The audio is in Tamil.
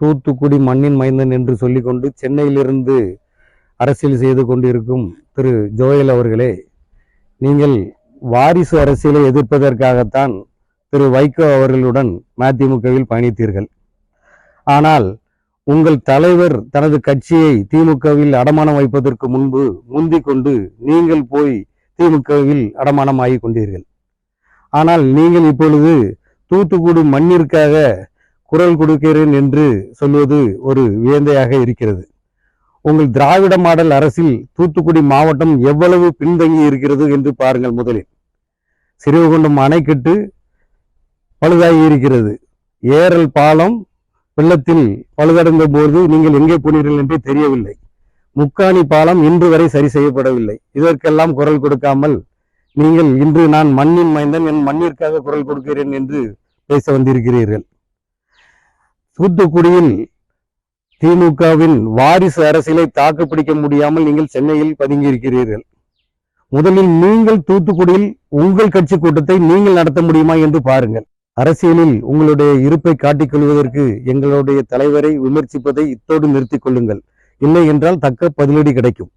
தூத்துக்குடி மண்ணின் மைந்தன் என்று சொல்லிக்கொண்டு சென்னையிலிருந்து அரசியல் செய்து கொண்டிருக்கும் திரு ஜோயல் அவர்களே நீங்கள் வாரிசு அரசியலை எதிர்ப்பதற்காகத்தான் திரு வைகோ அவர்களுடன் மதிமுகவில் பயணித்தீர்கள். ஆனால் உங்கள் தலைவர் தனது கட்சியை திமுகவில் அடமானம் வைப்பதற்கு முன்பு முந்தி கொண்டு நீங்கள் போய் திமுகவில் அடமானம் ஆகி கொண்டீர்கள். ஆனால் நீங்கள் இப்பொழுது தூத்துக்குடி மண்ணிற்காக குரல் கொடுக்கிறேன் என்று சொல்வது ஒரு வியந்தையாக இருக்கிறது. உங்கள் திராவிட மாடல் அரசில் தூத்துக்குடி மாவட்டம் எவ்வளவு பின்தங்கி இருக்கிறது என்று பாருங்கள் முதலில். சிறுவகுண்டம் அணைக்கட்டு பழுதாகி இருக்கிறது. ஏரல் பாலம் வெள்ளத்தில் பழுதடைந்த போது நீங்கள் எங்கே போனீர்கள் என்றே தெரியவில்லை. முக்காணி பாலம் இன்று வரை சரி செய்யப்படவில்லை. இதற்கெல்லாம் குரல் கொடுக்காமல் நீங்கள் இன்று நான் மண்ணின் மைந்தன் என் மண்ணிற்காக குரல் கொடுக்கிறேன் என்று பேச வந்திருக்கிறீர்கள். தூத்துக்குடியில் திமுகவின் வாரிசு அரசியலை தாக்குப்பிடிக்க முடியாமல் நீங்கள் சென்னையில் பதுங்கியிருக்கிறீர்கள். முதலில் நீங்கள் தூத்துக்குடியில் உங்கள் கட்சி கூட்டத்தை நீங்கள் நடத்த முடியுமா என்று பாருங்கள். அரசியலில் உங்களுடைய இருப்பை காட்டிக் கொள்வதற்கு எங்களுடைய தலைவரை விமர்சிப்பதை இத்தோடு நிறுத்திக் கொள்ளுங்கள். இல்லை என்றால் தக்க பதிலடி கிடைக்கும்.